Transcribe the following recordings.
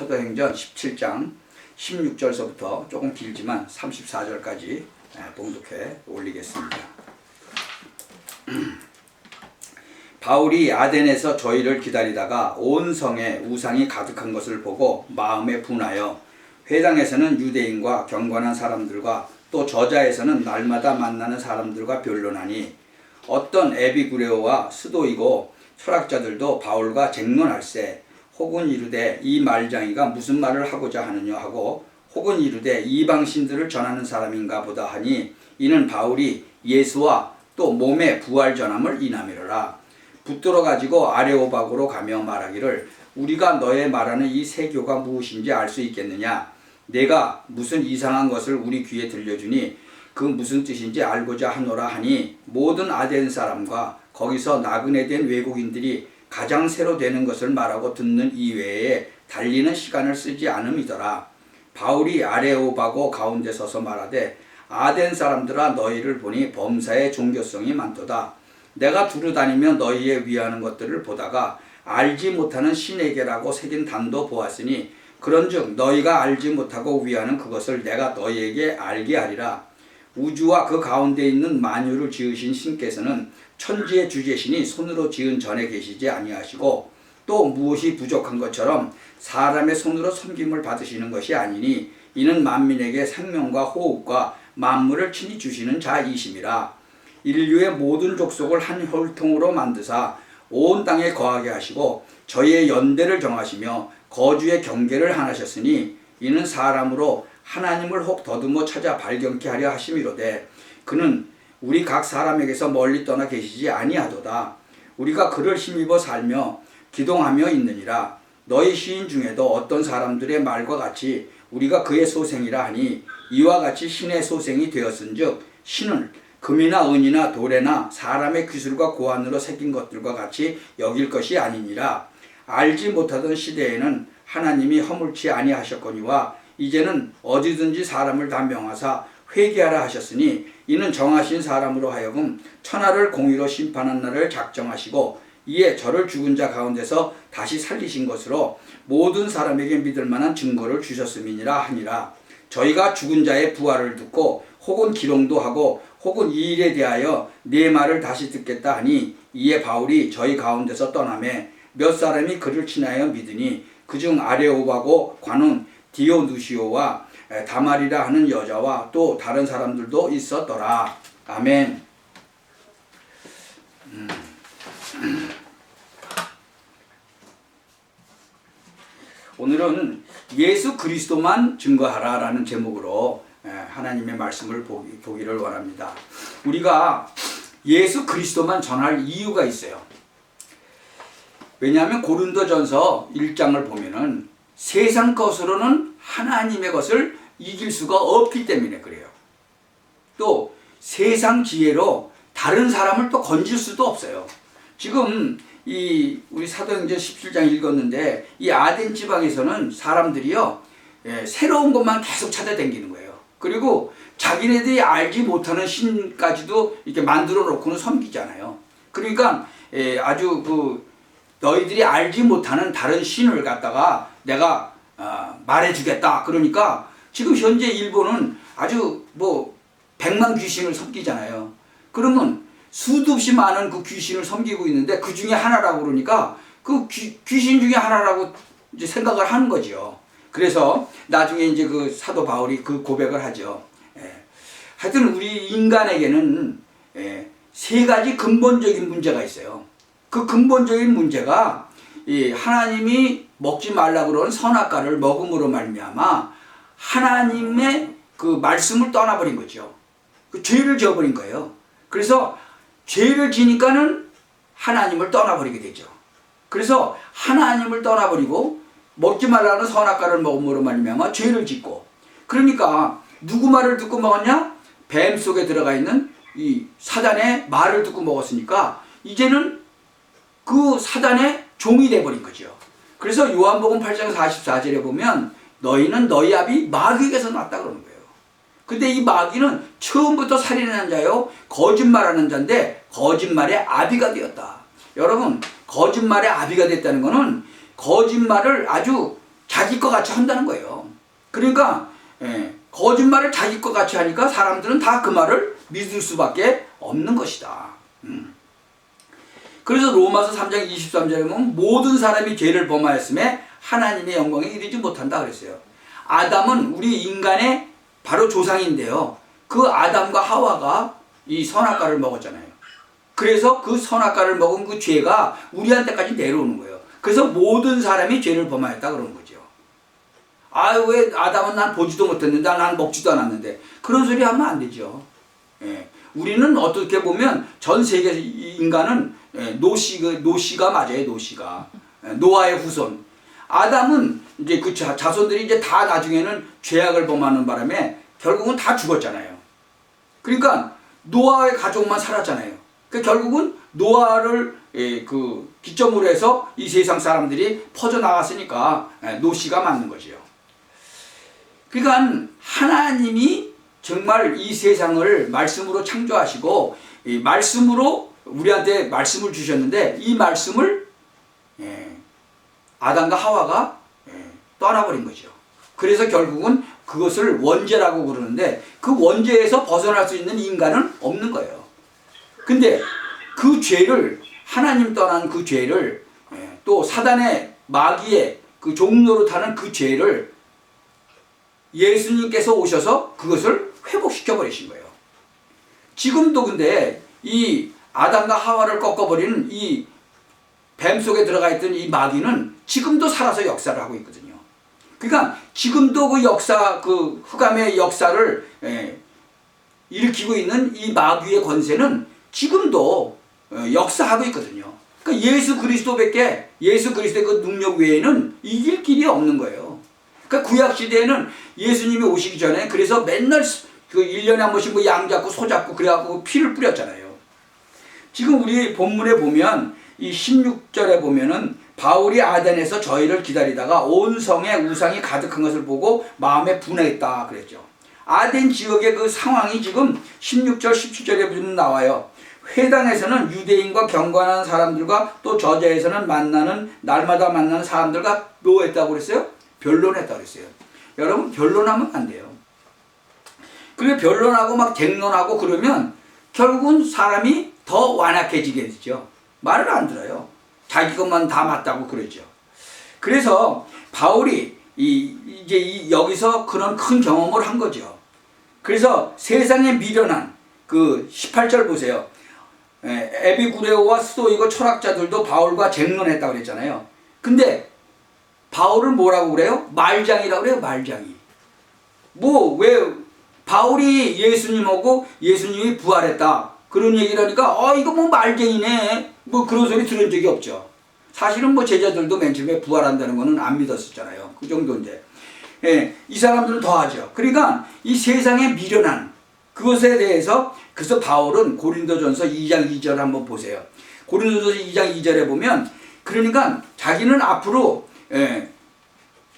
사도행전 17장 16절서부터 조금 길지만 34절까지 봉독해 올리겠습니다. 바울이 아덴에서 저희를 기다리다가 온 성에 우상이 가득한 것을 보고 마음에 분하여 회당에서는 유대인과 경건한 사람들과 또 저자에서는 날마다 만나는 사람들과 변론하니 어떤 에비구레오와 스도이고 철학자들도 바울과 쟁론할세 혹은 이르되 이 말장이가 무슨 말을 하고자 하느냐 하고 혹은 이르되 이방신들을 전하는 사람인가 보다 하니 이는 바울이 예수와 또 몸의 부활 전함을 인함이로라. 붙들어 가지고 아레오박으로 가며 말하기를 우리가 너의 말하는 이 세교가 무엇인지 알 수 있겠느냐? 내가 무슨 이상한 것을 우리 귀에 들려주니 그 무슨 뜻인지 알고자 하노라 하니 모든 아덴 사람과 거기서 나그네 된 외국인들이 가장 새로 되는 것을 말하고 듣는 이외에 달리는 시간을 쓰지 않음이더라. 바울이 아레오바고 가운데 서서 말하되 아덴 사람들아 너희를 보니 범사의 종교성이 많도다. 내가 두루 다니며 너희의 위하는 것들을 보다가 알지 못하는 신에게라고 새긴 단도 보았으니 그런즉 너희가 알지 못하고 위하는 그것을 내가 너희에게 알게 하리라. 우주와 그 가운데 있는 만유를 지으신 신께서는 천지의 주제신이 손으로 지은 전에 계시지 아니하시고 또 무엇이 부족한 것처럼 사람의 손으로 섬김을 받으시는 것이 아니니 이는 만민에게 생명과 호흡과 만물을 친히 주시는 자이심이라. 인류의 모든 족속을 한 혈통으로 만드사 온 땅에 거하게 하시고 저희의 연대를 정하시며 거주의 경계를 하나셨으니 이는 사람으로 하나님을 혹 더듬어 찾아 발견케 하려 하심이로되 그는 우리 각 사람에게서 멀리 떠나 계시지 아니하도다. 우리가 그를 힘입어 살며 기동하며 있느니라. 너희 시인 중에도 어떤 사람들의 말과 같이 우리가 그의 소생이라 하니 이와 같이 신의 소생이 되었은즉 신을 금이나 은이나 돌에나 사람의 기술과 고안으로 새긴 것들과 같이 여길 것이 아니니라. 알지 못하던 시대에는 하나님이 허물치 아니하셨거니와 이제는 어디든지 사람을 다 명하사 회개하라 하셨으니 이는 정하신 사람으로 하여금 천하를 공의로 심판한 날을 작정하시고 이에 저를 죽은 자 가운데서 다시 살리신 것으로 모든 사람에게 믿을 만한 증거를 주셨음이니라 하니라. 저희가 죽은 자의 부활을 듣고 혹은 기롱도 하고 혹은 이 일에 대하여 네 말을 다시 듣겠다 하니 이에 바울이 저희 가운데서 떠남에 몇 사람이 그를 친하여 믿으니 그중 아레오바고 관원 디오누시오와 다말이라 하는 여자와 또 다른 사람들도 있었더라. 아멘. 음. 오늘은 예수 그리스도만 증거하라라는 제목으로 하나님의 말씀을 보기, 보기를 원합니다. 우리가 예수 그리스도만 전할 이유가 있어요. 왜냐하면 고린도전서 1장을 보면은 세상 것으로는 하나님의 것을 이길 수가 없기 때문에 그래요. 또 세상 지혜로 다른 사람을 또 건질 수도 없어요. 지금 이 우리 사도행전 17장 읽었는데 이 아덴 지방에서는 사람들이요 예, 새로운 것만 계속 찾아다니는 거예요. 그리고 자기네들이 알지 못하는 신까지도 이렇게 만들어 놓고는 섬기잖아요. 그러니까 예, 아주 그 너희들이 알지 못하는 다른 신을 갖다가 내가 어, 말해주겠다. 그러니까 지금 현재 일본은 아주 뭐 백만 귀신을 섬기잖아요. 그러면 수도 없이 많은 그 귀신을 섬기고 있는데 그 중에 하나라고 그러니까 그 귀, 귀신 중에 하나라고 이제 생각을 하는 거죠. 그래서 나중에 이제 그 사도 바울이 그 고백을 하죠. 예. 하여튼 우리 인간에게는 예, 세 가지 근본적인 문제가 있어요. 그 근본적인 문제가 이 하나님이 먹지 말라 그러는 선악과를 먹음으로 말미암아 하나님의 그 말씀을 떠나버린 거죠. 그 죄를 지어버린 거예요. 그래서 죄를 지니까는 하나님을 떠나버리게 되죠. 그래서 하나님을 떠나버리고 먹지 말라는 선악과를 먹음으로 말미암아 죄를 짓고 그러니까 누구 말을 듣고 먹었냐? 뱀 속에 들어가 있는 이 사단의 말을 듣고 먹었으니까 이제는 그 사단의 종이 돼버린 거죠. 그래서 요한복음 8장 44절에 보면 너희는 너희 아비 마귀에게서 났다 그러는 거예요. 근데 이 마귀는 처음부터 살인하는 자요 거짓말하는 자인데 거짓말의 아비가 되었다. 여러분 거짓말의 아비가 됐다는 것은 거짓말을 아주 자기 것 같이 한다는 거예요. 그러니까 예, 거짓말을 자기 것 같이 하니까 사람들은 다 그 말을 믿을 수밖에 없는 것이다. 음. 그래서 로마서 3장 23절에 보면 모든 사람이 죄를 범하였음에 하나님의 영광에 이르지 못한다 그랬어요. 아담은 우리 인간의 바로 조상인데요. 그 아담과 하와가 이 선악과를 먹었잖아요. 그래서 그 선악과를 먹은 그 죄가 우리한테까지 내려오는 거예요. 그래서 모든 사람이 죄를 범하였다 그러는 거죠. 아유 왜 아담은 난 보지도 못했는데 난 먹지도 않았는데 그런 소리 하면 안 되죠. 예. 우리는 어떻게 보면 전 세계 인간은 예, 노시 그 노시가 맞아요 노시가 예, 노아의 후손. 아담은 이제 그 자, 자손들이 이제 다 나중에는 죄악을 범하는 바람에 결국은 다 죽었잖아요. 그러니까 노아의 가족만 살았잖아요. 그 결국은 노아를 예, 그 기점으로 해서 이 세상 사람들이 퍼져 나갔으니까 예, 노시가 맞는 거지요. 그러니까 하나님이 정말 이 세상을 말씀으로 창조하시고 이 말씀으로 우리한테 말씀을 주셨는데 이 말씀을 예, 아담과 하와가 예, 떠나버린 거죠. 그래서 결국은 그것을 원죄라고 그러는데 그 원죄에서 벗어날 수 있는 인간은 없는 거예요. 근데 그 죄를 하나님 떠난 그 죄를 예, 또 사단의 마귀의 그 종로로 타는 그 죄를 예수님께서 오셔서 그것을 회복시켜 버리신 거예요. 지금도 근데 이 아담과 하와를 꺾어버리는 이 뱀 속에 들어가 있던 이 마귀는 지금도 살아서 역사를 하고 있거든요. 그러니까 지금도 그 역사, 그 흑암의 역사를 예, 일으키고 있는 이 마귀의 권세는 지금도 어, 역사하고 있거든요. 그러니까 예수 그리스도밖에 예수 그리스도의 그 능력 외에는 이길 길이 없는 거예요. 그러니까 구약 시대에는 예수님이 오시기 전에 그래서 맨날 그 1년에 한 번씩 뭐 양 잡고 소 잡고 그래갖고 피를 뿌렸잖아요. 지금 우리 본문에 보면 이 16절에 보면은 바울이 아덴에서 저희를 기다리다가 온 성에 우상이 가득한 것을 보고 마음에 분해했다 그랬죠. 아덴 지역의 그 상황이 지금 16절, 17절에 보면 나와요. 회당에서는 유대인과 경건한 사람들과 또 저자에서는 만나는 날마다 만나는 사람들과 뭐 했다고 그랬어요? 변론했다고 그랬어요. 여러분 변론하면 안 돼요. 그리고 변론하고 막 쟁론하고 그러면 결국은 사람이 더 완악해지게 되죠. 말을 안 들어요. 자기 것만 다 맞다고 그러죠. 그래서 바울이 이, 이제 이 여기서 그런 큰 경험을 한 거죠. 그래서 세상에 미련한 그 18절 보세요. 에, 에비구레오와 스토이고 철학자들도 바울과 쟁론했다고 그랬잖아요. 근데 바울을 뭐라고 그래요? 말장이라고 그래요, 말장이. 뭐, 왜, 바울이 예수님하고 예수님이 부활했다. 그런 얘기를 하니까, 어, 이거 뭐 말쟁이네. 뭐 그런 소리 들은 적이 없죠. 사실은 뭐 제자들도 맨 처음에 부활한다는 거는 안 믿었었잖아요. 그 정도인데. 예, 이 사람들은 더 하죠. 그러니까 이 세상에 미련한 그것에 대해서 그래서 바울은 고린도전서 2장 2절 한번 보세요. 고린도전서 2장 2절에 보면 그러니까 자기는 앞으로 예,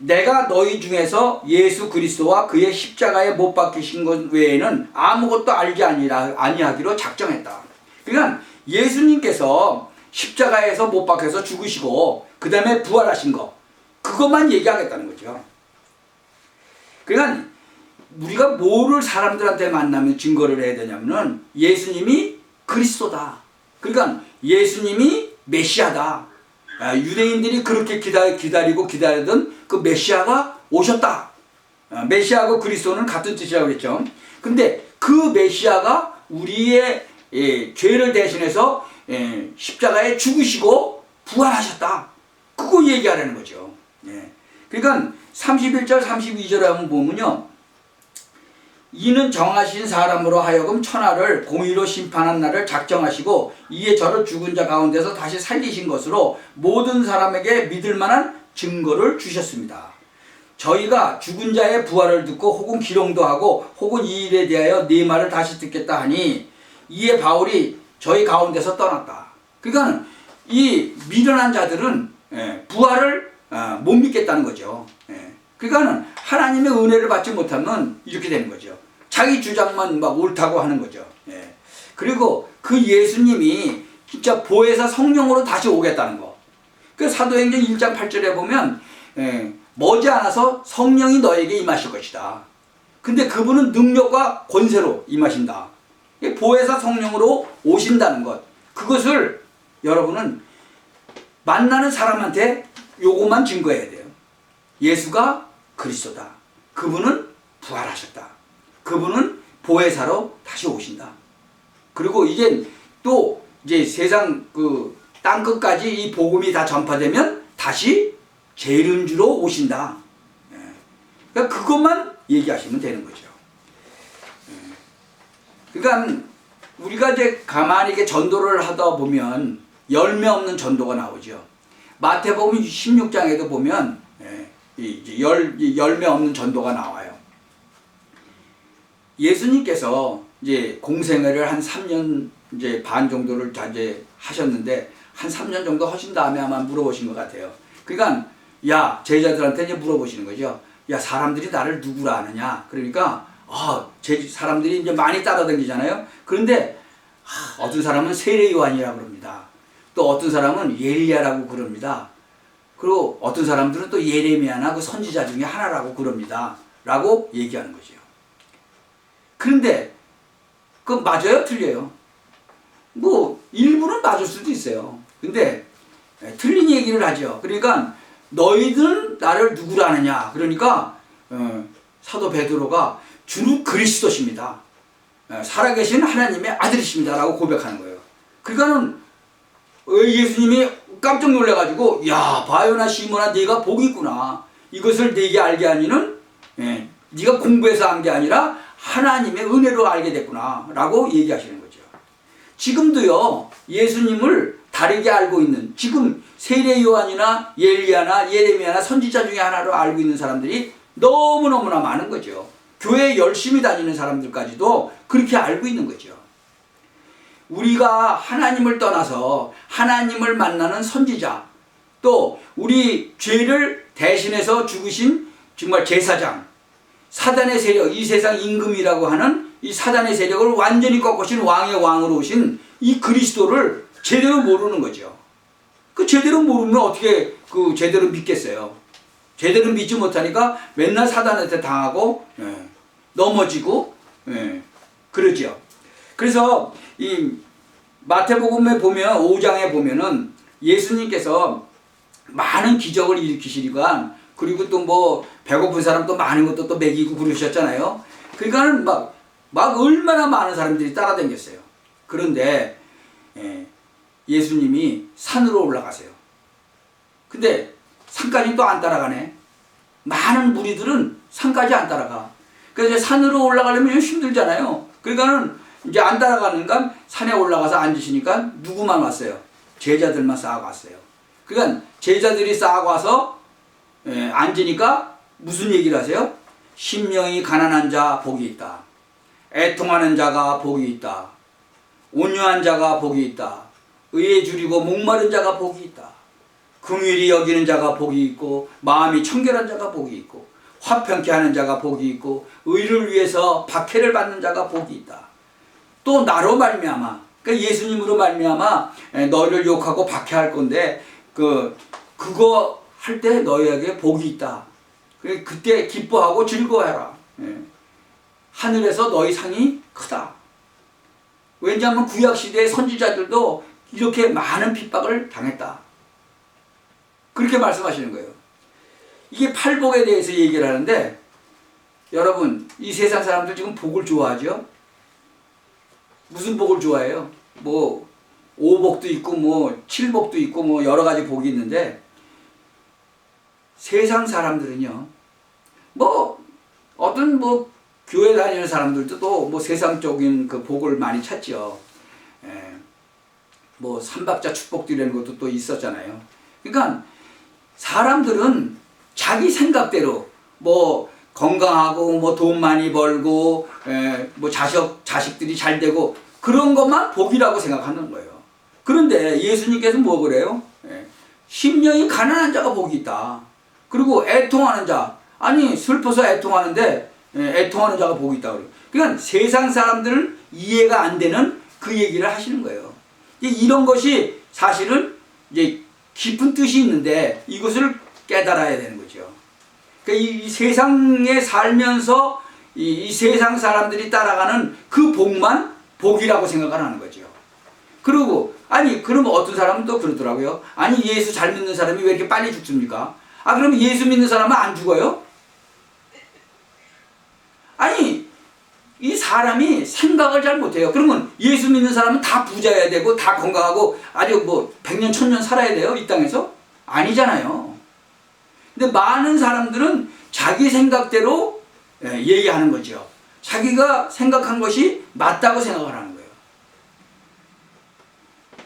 내가 너희 중에서 예수 그리스도와 그의 십자가에 못 박히신 것 외에는 아무것도 알지 아니라 아니하기로 작정했다. 그러니까 예수님께서 십자가에서 못 박혀서 죽으시고 그 다음에 부활하신 거 그것만 얘기하겠다는 거죠. 그러니까 우리가 뭐를 사람들한테 만나면 증거를 해야 되냐면은 예수님이 그리스도다. 그러니까 예수님이 메시아다. 아, 유대인들이 그렇게 기다, 기다리고 기다리던 그 메시아가 오셨다. 아, 메시아하고 그리스도는 같은 뜻이라고 그랬죠. 근데 그 메시아가 우리의 예, 죄를 대신해서 예, 십자가에 죽으시고 부활하셨다. 그거 얘기하라는 거죠. 예. 그러니까 31절 32절에 한번 보면요. 이는 정하신 사람으로 하여금 천하를 공의로 심판한 날을 작정하시고 이에 저를 죽은 자 가운데서 다시 살리신 것으로 모든 사람에게 믿을 만한 증거를 주셨습니다. 저희가 죽은 자의 부활을 듣고 혹은 기롱도 하고 혹은 이 일에 대하여 네 말을 다시 듣겠다 하니 이에 바울이 저희 가운데서 떠났다. 그러니까 이 미련한 자들은 예, 부활을 어, 못 믿겠다는 거죠. 예. 그러니까는 하나님의 은혜를 받지 못하면 이렇게 되는 거죠. 자기 주장만 막 옳다고 하는 거죠. 예. 그리고 그 예수님이 진짜 보혜사 성령으로 다시 오겠다는 거. 그 사도행전 1장 8절에 보면 예, 머지않아서 성령이 너에게 임하실 것이다. 근데 그분은 능력과 권세로 임하신다. 보혜사 성령으로 오신다는 것. 그것을 여러분은 만나는 사람한테 요것만 증거해야 돼요. 예수가 그리스도다. 그분은 부활하셨다. 그분은 보혜사로 다시 오신다. 그리고 이제 또 이제 세상 그 땅 끝까지 이 복음이 다 전파되면 다시 재림주로 오신다. 예. 그러니까 그것만 얘기하시면 되는 거죠. 예. 그러니까 우리가 이제 가만히 이렇게 전도를 하다 보면 열매 없는 전도가 나오죠. 마태복음 16장에도 보면 예, 이 이제 열이 열매 없는 전도가 나와요. 예수님께서 이제 공생애를 한 3년 이제 반 정도를 다 이제 하셨는데 한 3년 정도 하신 다음에 아마 물어보신 것 같아요. 그러니까 야 제자들한테 이제 물어보시는 거죠. 야 사람들이 나를 누구라 아느냐? 그러니까 아, 제 사람들이 이제 많이 따라다니잖아요. 그런데 아, 어떤 사람은 세례 요한이라고 그럽니다. 또 어떤 사람은 예리야라고 그럽니다. 그리고 어떤 사람들은 또 예레미야나 그 선지자 중에 하나라고 그럽니다. 라고 얘기하는 거죠. 그런데 그 맞아요? 틀려요? 뭐 일부는 맞을 수도 있어요. 근데 예, 틀린 얘기를 하죠. 그러니까 너희들은 나를 누구라 하느냐? 그러니까 어, 사도 베드로가 주는 그리스도십니다. 예, 살아계신 하나님의 아들이십니다라고 고백하는 거예요. 그러니까는 어, 예수님이 깜짝 놀래가지고 야 바요나 시모나 네가 복이 있구나. 이것을 네게 알게 하니는 예, 네가 공부해서 한 게 아니라 하나님의 은혜로 알게 됐구나라고 얘기하시는 거죠. 지금도요 예수님을 다르게 알고 있는 지금 세례 요한이나 예리야나 예레미야나 선지자 중에 하나로 알고 있는 사람들이 너무 너무나 많은 거죠. 교회 열심히 다니는 사람들까지도 그렇게 알고 있는 거죠. 우리가 하나님을 떠나서 하나님을 만나는 선지자, 또 우리 죄를 대신해서 죽으신 정말 제사장, 사단의 세력, 이 세상 임금이라고 하는 이 사단의 세력을 완전히 꺾으신 왕의 왕으로 오신 이 그리스도를 제대로 모르는 거죠. 그 제대로 모르면 어떻게 그 제대로 믿겠어요? 제대로 믿지 못하니까 맨날 사단한테 당하고 예, 넘어지고 예, 그러죠. 그래서 이 마태복음에 보면 5장에 보면은 예수님께서 많은 기적을 일으키시니까 그리고 또 뭐 배고픈 사람 또 많은 것도 또 먹이고 그러셨잖아요. 그러니까는 막, 막 얼마나 많은 사람들이 따라다녔어요. 그런데 예, 예수님이 산으로 올라가세요. 근데 산까지 또 안 따라가네. 많은 무리들은 산까지 안 따라가. 그래서 산으로 올라가려면 힘들잖아요. 그러니까는 이제 안 따라가는가 산에 올라가서 앉으시니까 누구만 왔어요? 제자들만 쌓아고 왔어요. 그러니까 제자들이 쌓아고 와서 예, 앉으니까 무슨 얘기를 하세요? 심령이 가난한 자 복이 있다. 애통하는 자가 복이 있다. 온유한 자가 복이 있다. 의에 줄이고 목마른 자가 복이 있다. 긍휼히 여기는 자가 복이 있고 마음이 청결한 자가 복이 있고 화평케 하는 자가 복이 있고 의를 위해서 박해를 받는 자가 복이 있다. 또 나로 말미암아 그러니까 예수님으로 말미암아 에, 너희를 욕하고 박해할 건데 그 그거 할 때 너희에게 복이 있다. 그때 기뻐하고 즐거워해라. 예. 하늘에서 너희 상이 크다. 왜냐하면 구약 시대의 선지자들도 이렇게 많은 핍박을 당했다. 그렇게 말씀하시는 거예요. 이게 팔복에 대해서 얘기를 하는데 여러분 이 세상 사람들 지금 복을 좋아하죠? 무슨 복을 좋아해요? 뭐 오복도 있고 뭐 칠복도 있고 뭐 여러 가지 복이 있는데 세상 사람들은요. 뭐 어떤 뭐 교회 다니는 사람들도 또 뭐 세상적인 그 복을 많이 찾죠. 예. 뭐 삼박자 축복들이라는 것도 또 있었잖아요. 그러니까 사람들은 자기 생각대로 뭐 건강하고 뭐 돈 많이 벌고 에, 뭐 자식 자식들이 잘 되고 그런 것만 복이라고 생각하는 거예요. 그런데 예수님께서 뭐 그래요? 예, 심령이 가난한 자가 복이 있다. 그리고 애통하는 자 아니 슬퍼서 애통하는데 예, 애통하는 자가 복이 있다 그래요. 그러니까 세상 사람들은 이해가 안 되는 그 얘기를 하시는 거예요. 이런 것이 사실은 이제 깊은 뜻이 있는데 이것을 깨달아야 되는 거죠. 그러니까 이, 이 세상에 살면서 이, 이 세상 사람들이 따라가는 그 복만 복이라고 생각을 하는 거죠. 그리고 아니 그러면 어떤 사람은 또 그러더라고요. 아니 예수 잘 믿는 사람이 왜 이렇게 빨리 죽습니까? 아 그러면 예수 믿는 사람은 안 죽어요? 아니 이 사람이 생각을 잘 못해요. 그러면 예수 믿는 사람은 다 부자여야 되고 다 건강하고 아주 뭐 백년 천년 살아야 돼요 이 땅에서 아니잖아요. 근데 많은 사람들은 자기 생각대로 예, 얘기하는 거죠. 자기가 생각한 것이 맞다고 생각을 하는 거예요.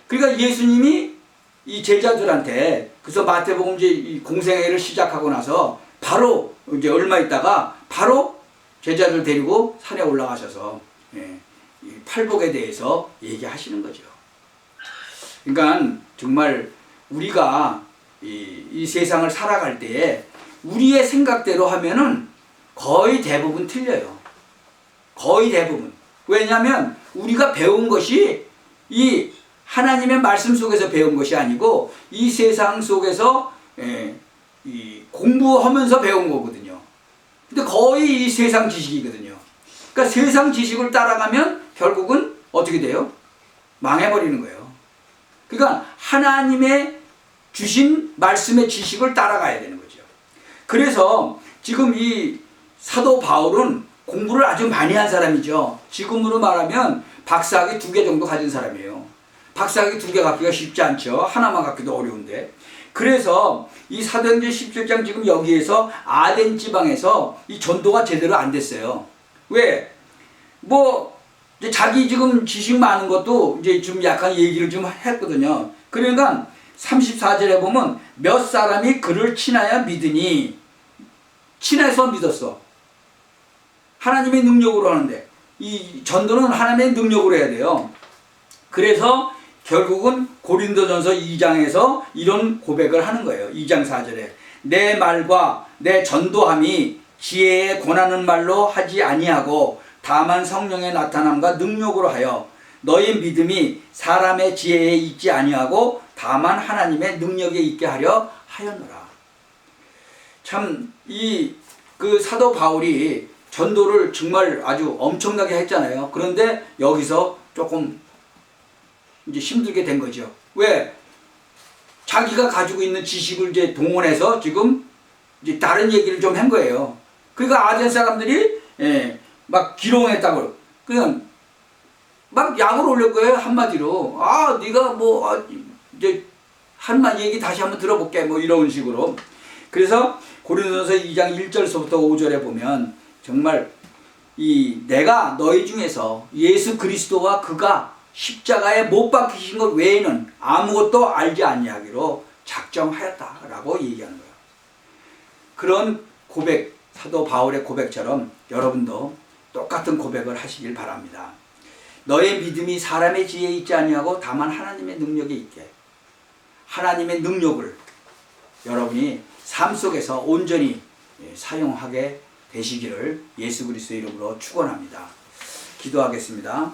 그러니까 예수님이 이 제자들한테 그래서 마태복음 이제 이 공생애를 시작하고 나서 바로 이제 얼마 있다가 바로 제자들 데리고 산에 올라가셔서 예, 이 팔복에 대해서 얘기하시는 거죠. 그러니까 정말 우리가 이, 이 세상을 살아갈 때에 우리의 생각대로 하면은 거의 대부분 틀려요. 거의 대부분. 왜냐하면 우리가 배운 것이 이 하나님의 말씀 속에서 배운 것이 아니고 이 세상 속에서 예, 이 공부하면서 배운 거거든요. 근데 거의 이 세상 지식이거든요. 그러니까 세상 지식을 따라가면 결국은 어떻게 돼요? 망해버리는 거예요. 그러니까 하나님의 주신 말씀의 지식을 따라가야 되는 거죠. 그래서 지금 이 사도 바울은 공부를 아주 많이 한 사람이죠. 지금으로 말하면 박사학위 두 개 정도 가진 사람이에요. 박사학위 두 개 갖기가 쉽지 않죠. 하나만 갖기도 어려운데. 그래서 이 사도행전 17장 지금 여기에서 아덴 지방에서 이 전도가 제대로 안 됐어요. 왜? 뭐 자기 지금 지식 많은 것도 이제 좀 약간 얘기를 좀 했거든요. 그러니까 34절에 보면 몇 사람이 그를 친하여 믿으니 친해서 믿었어. 하나님의 능력으로 하는데 이 전도는 하나님의 능력으로 해야 돼요. 그래서 결국은 고린도전서 2장에서 이런 고백을 하는 거예요. 2장 4절에 내 말과 내 전도함이 지혜에 권하는 말로 하지 아니하고 다만 성령의 나타남과 능력으로 하여 너희 믿음이 사람의 지혜에 있지 아니하고 다만 하나님의 능력에 있게 하려 하였노라. 참 이 그 사도 바울이 전도를 정말 아주 엄청나게 했잖아요. 그런데 여기서 조금 이제 힘들게 된 거죠. 왜? 자기가 가지고 있는 지식을 이제 동원해서 지금 이제 다른 얘기를 좀 한 거예요. 그러니까 아덴 사람들이 예, 막 기롱했다고. 그냥 막 약을 올릴 거예요 한마디로. 아 네가 뭐 아, 이제 한마 얘기 다시 한번 들어볼게 뭐 이런 식으로. 그래서 고린도전서 2장 1절서부터 5절에 보면 정말 이 내가 너희 중에서 예수 그리스도와 그가 십자가에 못 박히신 것 외에는 아무것도 알지 아니하기로 작정하였다라고 얘기하는 거예요. 그런 고백 사도 바울의 고백처럼 여러분도 똑같은 고백을 하시길 바랍니다. 너의 믿음이 사람의 지혜에 있지 아니하고 다만 하나님의 능력에 있게 하나님의 능력을 여러분이 삶 속에서 온전히 예, 사용하게 되시기를 예수 그리스도의 이름으로 축원합니다. 기도하겠습니다.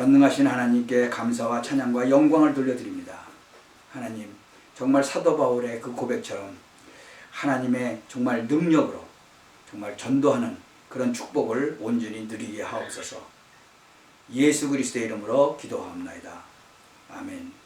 전능하신 하나님께 감사와 찬양과 영광을 돌려드립니다. 하나님, 정말 사도 바울의 그 고백처럼 하나님의 정말 능력으로 정말 전도하는 그런 축복을 온전히 누리게 하옵소서. 예수 그리스도의 이름으로 기도합니다. 아멘.